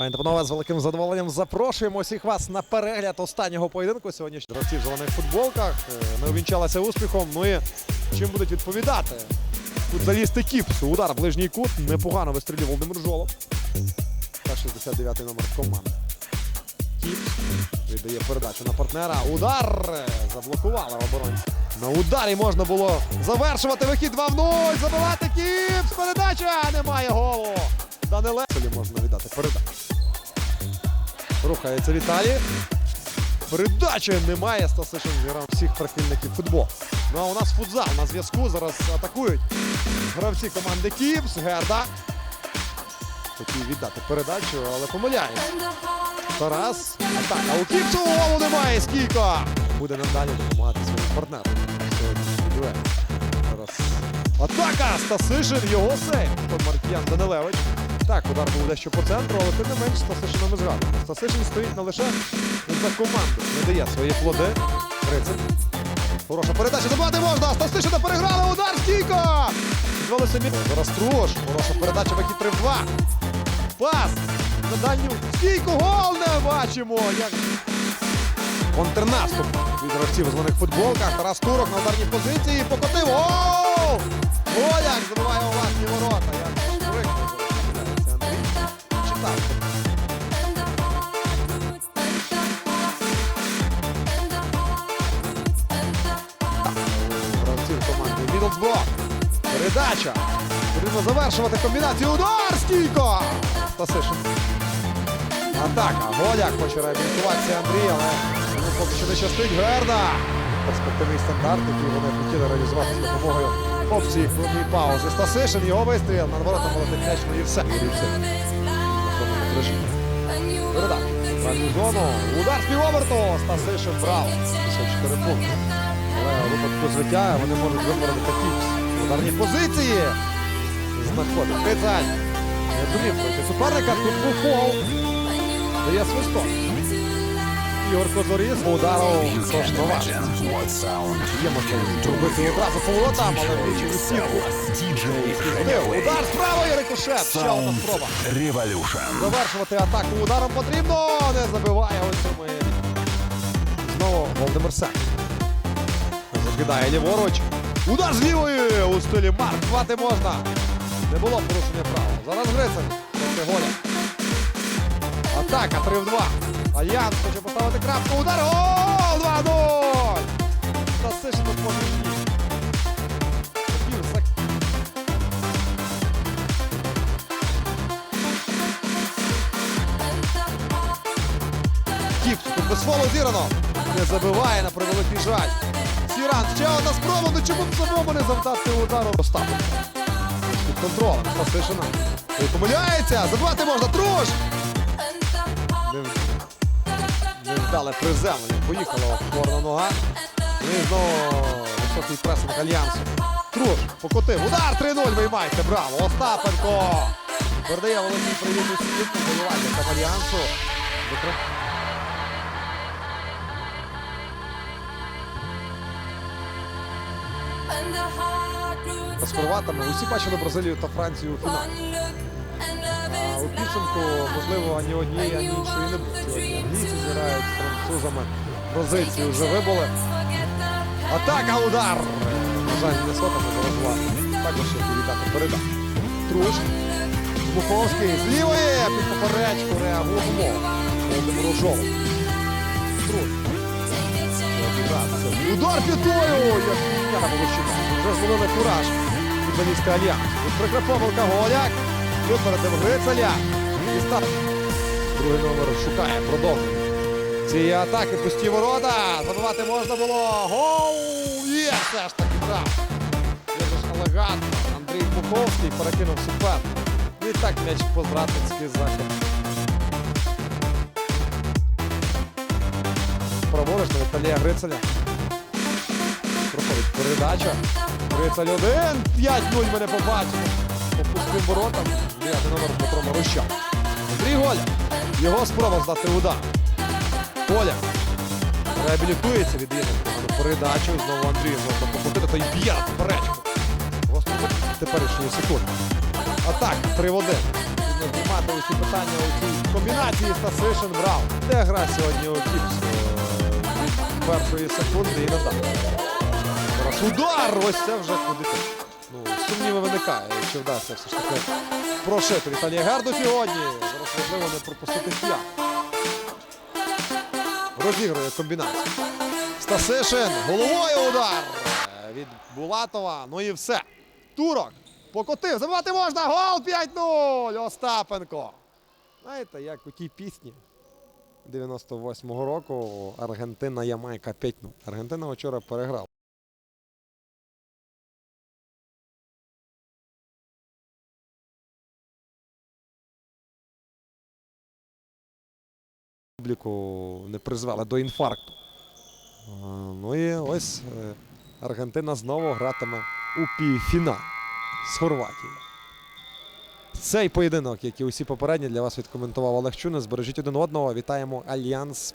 Пані панове, з великим задоволенням запрошуємо всіх вас на перегляд останнього поєдинку. Сьогодні гравці в зелених футболках не увінчалися успіхом. Ну і чим будуть відповідати? Тут залізти кіпсу. Удар ближній кут. Непогано вистрілює Володимир Жолоб. Та 69-й номер команди. Кіпс віддає передачу на партнера. Удар! Заблокували оборонці. На ударі можна було завершувати вихід 2 в 0. Забивати Кіпс. Передача! Немає голу. Даниле. Можна віддати передачу. Рухається Віталій. Передачі немає. Стасишин зіграв всіх прихильників футболу. Ну а у нас футзал на зв'язку. Зараз атакують гравці команди Кіпс. Герда. Хотів віддати передачу, але помиляється. Тарас. Атака у Кіпсу. Голу немає. Скільки? Буде надалі допомагати своїм партнерам. Сьогодні. Зараз. Атака! Стасишин, його сейв. Маркіян Данилевич. Так, удар був дещо по центру, але тим не менш Стасишина ми згадуємо. Стасишин стоїть не лише за команду, не дає свої плоди. 30. Хороша передача, забивати можна! Стасишина переграли, удар, стійко! Самі. Зараз Труш, хороша передача, вихід 3 в 2. Пас! На дальню стійку, гол не бачимо! Як... Контрнаступ від гравців у зелених футболках. Тарас Турок на ударній позиції. Покотив. Гол! Голяк забиває у власні ворота. Як команди Передача. Потрібно завершувати комбінацію. Удар! Стійко! Стасишин. Атака. Голяк хоче реабілітуватися Андрій, але йому поки що не щастить. Герда. Перспективний стандарт, який вони хотіли реалізувати з допомогою опції хвилинної паузи. Стасишин, його вистріл. На воротах полетить м'яч, ну і все. Передача. Зону. Удар з півоберту. Стасишин брав. 54 пункти. Але у випадку звиття вони можуть випередити Кіпс. Ударні позиції. Знаходить. Кицань. Не зумів пройти суперника. Тут був фол. Дає свисток. Ігор Козоріс удару коштував. Є можливість робити одразу поворотам, але двічі у стінку. Удар з правої рикошет. Ще одна спроба. Revolution. Завершувати атаку ударом потрібно. Не забиває ось цьому. Знову Володимир Сек. Закидає ліворуч. Удар з лівої у стилі Марк. Хвати можна. Не було порушення права. Зараз Грицин. Проти Голя. Атака 3 в 2. Альянс хоче поставити крапку. Удар. Гол! 2-0! Стасишин допоміг. Хотів Сек. Кіпс, тут без фолу зірано. Не забиває на превеликий жаль. Сіран, ще одна спроба, ну чому самому не завдати удару? Остапенко. Під контролем. Стасишина. Той помиляється. Забивати можна. Труш! Не, невдале приземлення. Поїхала опорна нога. Ну і знову високий пресинг Альянсу. Труш покотив. Удар 3-0 виймається. Браво. Остапенко. Передає великий привіт усім болівальникам Альянсу. З хорватами. Усі бачили Бразилію та Францію у фіналі. А у підсумку, можливо, ані однієї, ані іншої не буде. Сьогодні англійці зіграють з французами. Бразильці вже вибули. Атака, удар! На жаль, не сотами заробила. Також і передачу. Труш. Буховський з лівої під поперечку реагуємо. Володимиру Жолу. Труш. Обігрався. Удар п'ятою! Яка величина. Вже зловили кураж. Футболісти Альянс. Тут прикра помилка Голяк. Випередив Грицеля. І став. Другий номер шукає, продовжує. Цієї атаки пусті ворота. Забивати можна було. Гол! Є! Все ж таки. Дуже ж елегантно. Андрій Буховський перекинув супер. І так м'яч по-зрадницьки захід. Праворуч на Віталія. Проходить передача. Грицель один. 5-0 мене побачили. По пустим воротам. Дев'ятий номер Дмитро Марущак. Андрій Голя. Його спроба здати удар. Голя. Реабілітується, віддає на передачу. Знову Андрій можна покотити, то й б'є на. Просто теперішньої секунди. Атака 3 в 1. піднімати усі питання у цій комбінації Стасишин брав. Де гра сьогодні у Кіпс е, першої секунди і надалі. Зараз удар! Ось це вже куди. Ну, сумніви виникає, чи вдасться все ж таки прошити Віталія Гарду сьогодні. Зараз важливо не пропустити п'ят. Розігрує комбінацію. Стасишин, головою удар е, від Булатова. Ну і все. Турок покотив. Забивати можна. Гол 5-0. Остапенко. Знаєте, як у тій пісні 98-го року Аргентина Ямайка 5-0. Аргентина вчора переграла. Публіку не призвели до інфаркту. Ну і ось е, Аргентина знову гратиме у півфінал з Хорватією. Цей поєдинок, як і усі попередні, для вас відкоментував Олег Чуна. Збережіть один одного. Вітаємо Альянс